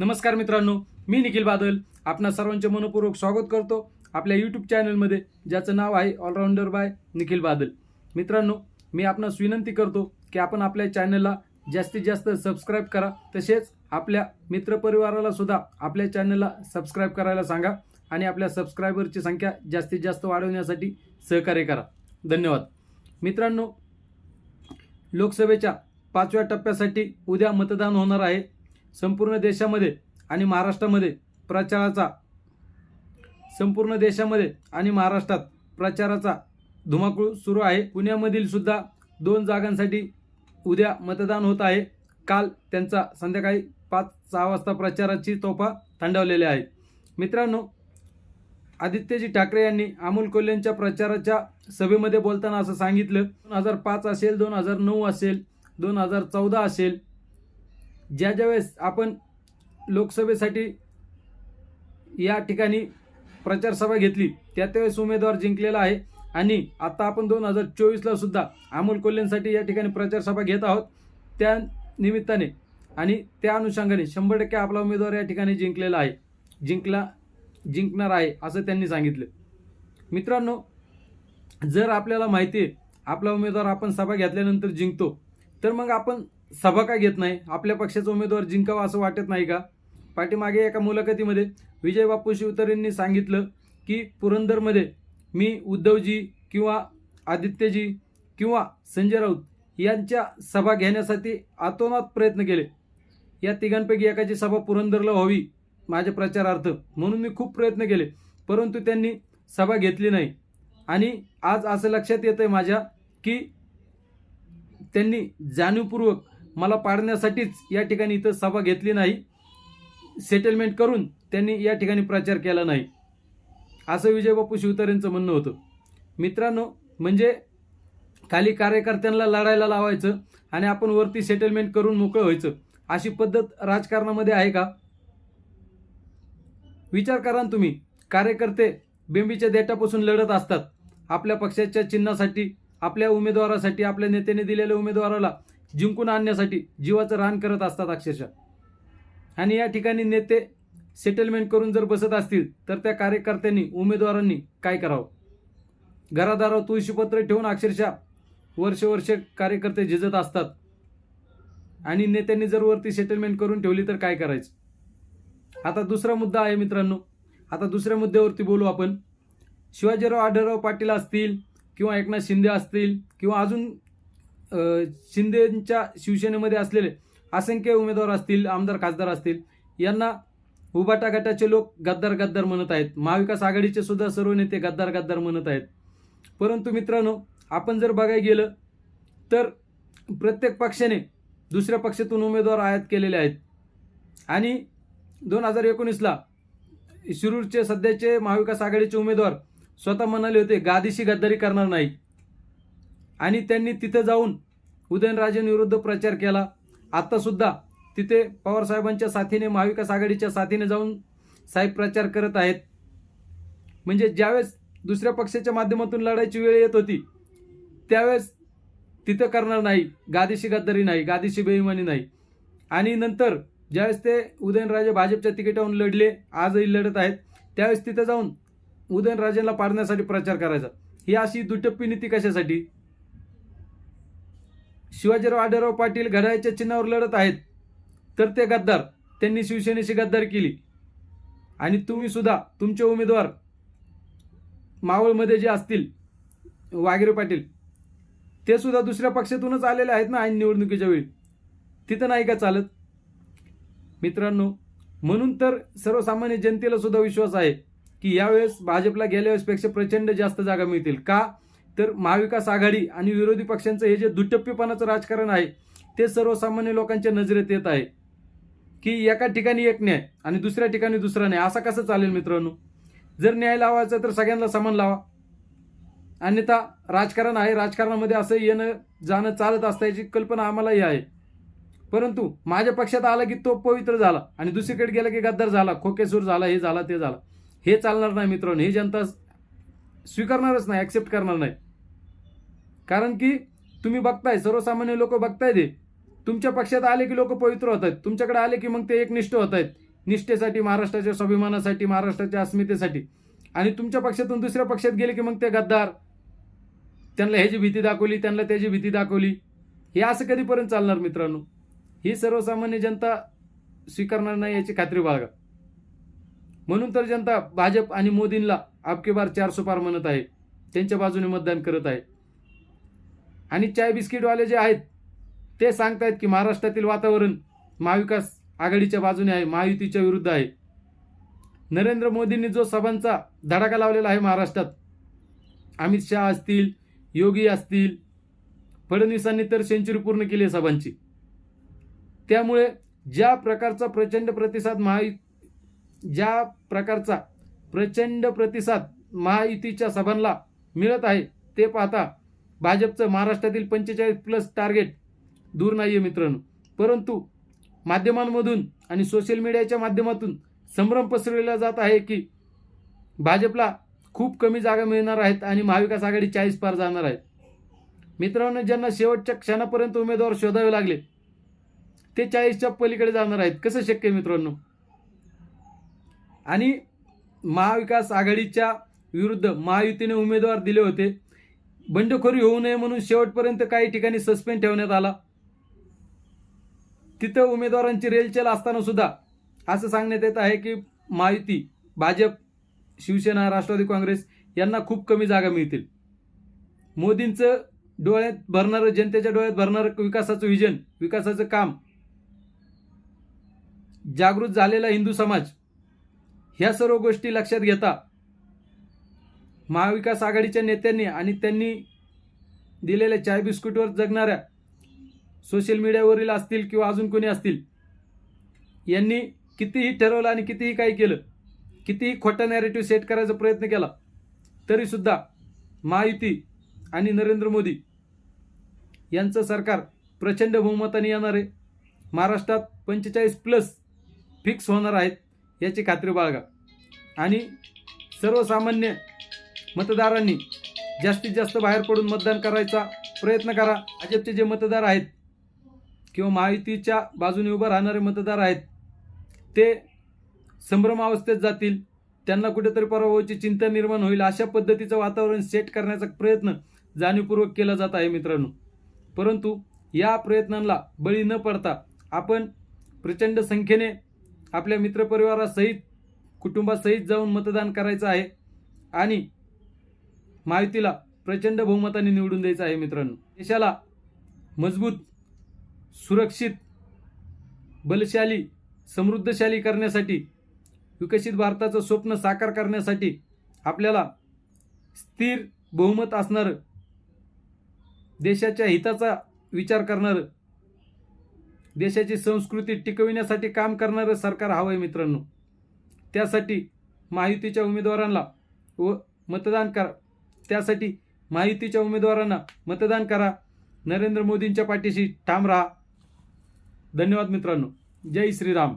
नमस्कार मित्रांनो मी निखिल बादल. आपणा सर्वांचे मनपूर्वक स्वागत करतो आपल्या यूट्यूब चॅनलमध्ये ज्याचं नाव आहे ऑलराऊंडर बाय निखिल बादल. मित्रांनो मी आपणास विनंती करतो की आपण आपल्या चॅनलला जास्तीत जास्त सबस्क्राईब करा. तसेच आपल्या मित्रपरिवाराला सुद्धा आपल्या चॅनलला सबस्क्राईब करायला सांगा आणि आपल्या सबस्क्रायबरची संख्या जास्तीत जास्त वाढवण्यासाठी सहकार्य करा. धन्यवाद. मित्रांनो लोकसभेच्या पाचव्या टप्प्यासाठी उद्या मतदान होणार आहे. संपूर्ण देशामध्ये आणि महाराष्ट्रामध्ये प्रचाराचा संपूर्ण देशामध्ये आणि महाराष्ट्रात प्रचाराचा धुमाकूळ सुरू आहे. पुण्यामधील सुद्धा दोन जागांसाठी उद्या मतदान होत आहे. काल त्यांचा संध्याकाळी पाच सहा वाजता प्रचाराची तोफा थंडावलेली आहे. मित्रांनो आदित्यजी ठाकरे यांनी अमोल कोल्हेंच्या प्रचाराच्या सभेमध्ये बोलताना असं सांगितलं दोन हजार पाच असेल दोन हजार नऊ असेल दोन हजार चौदा असेल ज्या ज्यावेळेस आपण लोकसभेसाठी या ठिकाणी प्रचारसभा घेतली त्या त्यावेळेस उमेदवार जिंकलेला आहे. आणि आता आपण दोन हजार चोवीसला सुद्धा अमोल कोल्हेंसाठी या ठिकाणी प्रचारसभा घेत आहोत. त्या निमित्ताने आणि त्या अनुषंगाने शंभर टक्के आपला उमेदवार या ठिकाणी जिंकलेला आहे. जिंकला जिंकणार आहे असं त्यांनी सांगितलं. मित्रांनो जर आपल्याला माहिती आहे आपला उमेदवार आपण सभा घेतल्यानंतर जिंकतो तर मग आपण सभा का घेत नाही? आपल्या पक्षाचा उमेदवार जिंकावा असं वाटत नाही का? पाठीमागे एका मुलाखतीमध्ये विजय बापू शिवतरेंनी सांगितलं की पुरंदरमध्ये मी उद्धवजी किंवा आदित्यजी किंवा संजय राऊत यांच्या सभा घेण्यासाठी आतोनात प्रयत्न केले. या तिघांपैकी एकाची सभा पुरंदरला व्हावी माझ्या प्रचारार्थ म्हणून मी खूप प्रयत्न केले परंतु त्यांनी सभा घेतली नाही. आणि आज असं लक्षात येतं आहे माझ्या की त्यांनी जाणीवपूर्वक मला पाडण्यासाठीच या ठिकाणी इथं सभा घेतली नाही. सेटलमेंट करून त्यांनी या ठिकाणी प्रचार केला नाही. असं विजयबापू शिवतारेंचं म्हणणं होतं. मित्रांनो म्हणजे खाली कार्यकर्त्यांना लढायला लावायचं आणि आपण वरती सेटलमेंट करून मोकळं व्हायचं अशी पद्धत राजकारणामध्ये आहे का? विचार करा ना तुम्ही. कार्यकर्ते बेंबीच्या देटापासून लढत असतात. आपल्या पक्षाच्या चिन्हासाठी आपल्या उमेदवारासाठी आपल्या नेत्याने दिलेल्या उमेदवाराला जिंकून आणण्यासाठी जीवाचं रान करत असतात अक्षरशः. आणि या ठिकाणी नेते सेटलमेंट करून जर बसत असतील तर त्या कार्यकर्त्यांनी उमेदवारांनी काय करावं? घरादारावर तुळशीपत्र ठेवून अक्षरशः वर्ष वर्ष कार्यकर्ते झिजत असतात. आणि नेत्यांनी जर वरती सेटलमेंट करून ठेवली तर काय करायचं? आता दुसरा मुद्दा आहे मित्रांनो. आता दुसऱ्या मुद्द्यावरती बोलू आपण. शिवाजीराव आढळराव पाटील असतील किंवा एकनाथ शिंदे असतील किंवा अजून शिंदेच्या शिवसेनेमध्ये असलेले असंख्य उमेदवार असतील आमदार खासदार असतील यांना उबाटा गटाचे लोक गद्दार गद्दार म्हणत आहेत. महाविकास आघाडीचे सुद्धा सर्व नेते गद्दार गद्दार म्हणत आहेत. परंतु मित्रांनो आपण जर बघायला गेलं तर प्रत्येक पक्षाने दुसऱ्या पक्षातून उमेदवार आयात केलेले आहेत. आणि दोन हजार एकोणीसला शिरूरचे सध्याचे महाविकास आघाडीचे उमेदवार स्वतः म्हणाले होते गादीशी गद्दारी करणार नाही. आणि त्यांनी तिथे जाऊन उदयनराजेंविरुद्ध प्रचार केला. आत्तासुद्धा तिथे पवारसाहेबांच्या साथीने महाविकास आघाडीच्या साथीने जाऊन साहेब प्रचार करत आहेत. म्हणजे ज्यावेळेस दुसऱ्या पक्षाच्या माध्यमातून लढायची वेळ येत होती त्यावेळेस तिथं करणार नाही. गादीशी गद्दारी नाही गादीशी बेईमानी नाही. आणि नंतर ज्यावेळेस ते उदयनराजे भाजपच्या तिकिटावरून लढले आजही लढत आहेत त्यावेळेस तिथं जाऊन उदयनराजेंना पाडण्यासाठी प्रचार करायचा. ही अशी दुटप्पी नीती कशासाठी? शिवाजीराव आढळराव पाटील घड्याळ्याच्या चिन्हावर लढत आहेत. तर ते गद्दार त्यांनी शिवसेनेशी गद्दार केली. आणि तुम्ही सुद्धा तुमचे उमेदवार मावळमध्ये जे असतील वागिरे पाटील ते सुद्धा दुसऱ्या पक्षातूनच आलेले आहेत ना ऐन निवडणुकीच्या वेळी. तिथं नाही का चालत? मित्रांनो म्हणून तर सर्वसामान्य जनतेला सुद्धा विश्वास आहे की यावेळेस भाजपला गेल्या वेळेसपेक्षा प्रचंड जास्त जागा मिळतील. का? तर महाविकास आघाडी आणि विरोधी पक्षांचं हे जे दुटप्पीपणाचं राजकारण आहे ते सर्वसामान्य लोकांच्या नजरेत येत आहे. की एका ठिकाणी एक न्याय आणि दुसऱ्या ठिकाणी दुसरा न्याय असा कसं चालेल मित्रांनो? जर न्याय लावायचा तर सगळ्यांना समान लावा. अन्यथा राजकारण आहे राजकारणामध्ये असं येणं जाणं चालत असताची कल्पना आम्हालाही आहे. परंतु माझ्या पक्षात आला की तो पवित्र झाला आणि दुसरीकडे गेला की गद्दार झाला खोकेसूर झाला हे झाला ते झाला. हे चालणार नाही मित्रांनो. हे जनता स्वीकारणारच नाही ॲक्सेप्ट करणार नाही. कारण की तुम्ही बघताय सर्वसामान्य लोक बघताय ते तुमच्या पक्षात आले की लोक पवित्र होत आहेत तुमच्याकडे आले की मग ते एकनिष्ठ होत आहेत निष्ठेसाठी महाराष्ट्राच्या स्वाभिमानासाठी महाराष्ट्राच्या अस्मितेसाठी. आणि तुमच्या पक्षातून दुसऱ्या पक्षात गेले की मग ते गद्दार. त्यांना ह्याची भीती दाखवली त्यांना त्याची भीती दाखवली. हे असं कधीपर्यंत चालणार मित्रांनो? ही सर्वसामान्य जनता स्वीकारणार नाही याची खात्री बाळगा. म्हणून तर जनता भाजप आणि मोदींना अबके बार चारसो पार म्हणत आहे. त्यांच्या बाजूने मतदान करत आहे. आणि चाय बिस्किटवाले जे आहेत ते सांगतायत की महाराष्ट्रातील वातावरण महाविकास आघाडीच्या बाजूने आहे महायुतीच्या विरुद्ध आहे. नरेंद्र मोदींनी जो सभांचा धडाका लावलेला आहे महाराष्ट्रात अमित शहा असतील योगी असतील फडणवीसांनी तर सेंचुरी पूर्ण केली आहे सभांची. त्यामुळे ज्या प्रकारचा प्रचंड प्रतिसाद महा ज्या प्रकारचा प्रचंड प्रतिसाद महायुतीच्या सभांना मिळत आहे ते पाहता भाजपचं महाराष्ट्रातील पंचेचाळीस प्लस टार्गेट दूर नाही आहे मित्रांनो. परंतु माध्यमांमधून आणि सोशल मीडियाच्या माध्यमातून संभ्रम पसरवला जात आहे की भाजपला खूप कमी जागा मिळणार आहेत आणि महाविकास आघाडी चाळीस पार जाणार आहेत मित्रांनो ज्यांना शेवटच्या क्षणापर्यंत उमेदवार शोधावे लागले ते चाळीसच्या पलीकडे जाणार आहेत. कसं शक्य आहे मित्रांनो? आणि महाविकास आघाडीच्या विरुद्ध महायुतीने उमेदवार दिले होते. बंडखोरी होऊ नये म्हणून शेवटपर्यंत काही ठिकाणी सस्पेंड ठेवण्यात आला. तिथं उमेदवारांची रेलचेल असताना सुद्धा असं सांगण्यात येत आहे की महायुती भाजप शिवसेना राष्ट्रवादी काँग्रेस यांना खूप कमी जागा मिळतील. मोदींचं डोळ्यात भरणारं जनतेच्या डोळ्यात भरणारं विकासाचं विजन विकासाचं काम जागृत झालेला हिंदू समाज ह्या सर्व गोष्टी लक्षात घेता. महाविकास आघाडीच्या नेत्यांनी आणि त्यांनी दिलेल्या चाय बिस्कुटवर जगणाऱ्या सोशल मीडियावरील असतील किंवा अजून कोणी असतील यांनी कितीही ठरवलं आणि कितीही काही केलं कितीही खोटा नॅरेटिव्ह सेट करायचा प्रयत्न केला तरीसुद्धा महायुती आणि नरेंद्र मोदी यांचं सरकार प्रचंड बहुमताने येणार आहे. महाराष्ट्रात पंचेचाळीस प्लस फिक्स होणार आहेत. याची खात्री बाळगा. आणि सर्वसामान्य मतदारांनी जास्तीत जास्त बाहेर पडून मतदान करायचा प्रयत्न करा. भाजपचे जे मतदार आहेत किंवा महायुतीच्या बाजूने उभं राहणारे मतदार आहेत ते संभ्रमावस्थेत जातील. त्यांना कुठेतरी पराभवाची चिंता निर्माण होईल. अशा पद्धतीचं वातावरण सेट करण्याचा प्रयत्न जाणीवपूर्वक केला जात आहे मित्रांनो. परंतु या प्रयत्नांना बळी न पडता आपण प्रचंड संख्येने आपल्या मित्रपरिवारासहित कुटुंबासहित जाऊन मतदान करायचं आहे आणि माहितीला प्रचंड बहुमताने निवडून द्यायचं आहे मित्रांनो. देशाला मजबूत सुरक्षित बलशाली समृद्धशाली करण्यासाठी विकसित भारताचं स्वप्न साकार करण्यासाठी आपल्याला स्थिर बहुमत असणारं देशाच्या हिताचा विचार करणारं देशाची संस्कृती टिकविण्यासाठी काम करणारं सरकार हवं आहे मित्रांनो. त्यासाठी महायुतीच्या उमेदवारांना व मतदान करा. त्यासाठी महायुतीच्या उमेदवारांना मतदान करा. नरेंद्र मोदींच्या पाठीशी ठाम राहा. धन्यवाद मित्रांनो. जय श्रीराम.